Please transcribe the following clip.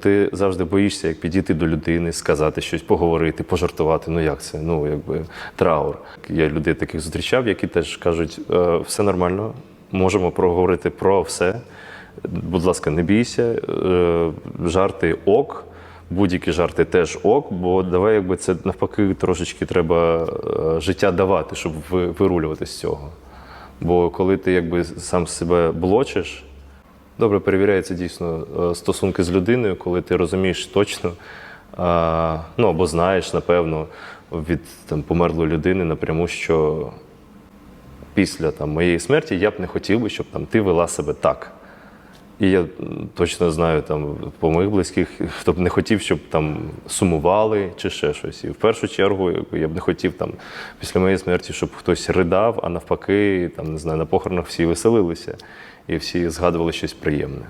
Ти завжди боїшся, як підійти до людини, сказати щось, поговорити, пожартувати. Ну як це? Ну якби траур. Я людей таких зустрічав, які теж кажуть, «Е, все нормально, можемо проговорити про все. Будь ласка, не бійся, е, жарти ок. Будь-які жарти теж ок, бо давай, якби це навпаки трошечки треба е, життя давати, щоб ви- вирулювати з цього. Бо коли ти якби сам себе блочиш, добре перевіряється дійсно е, стосунки з людиною, коли ти розумієш точно, ну або знаєш, напевно, від там, померлої людини напряму, що після там, моєї смерті я б не хотів би, щоб там, ти вела себе так. І я точно знаю там по моїх близьких, хто б не хотів, щоб там сумували чи ще щось. І в першу чергу я б не хотів там після моєї смерті, щоб хтось ридав, а навпаки, там не знаю, на похоронах всі веселилися і всі згадували щось приємне.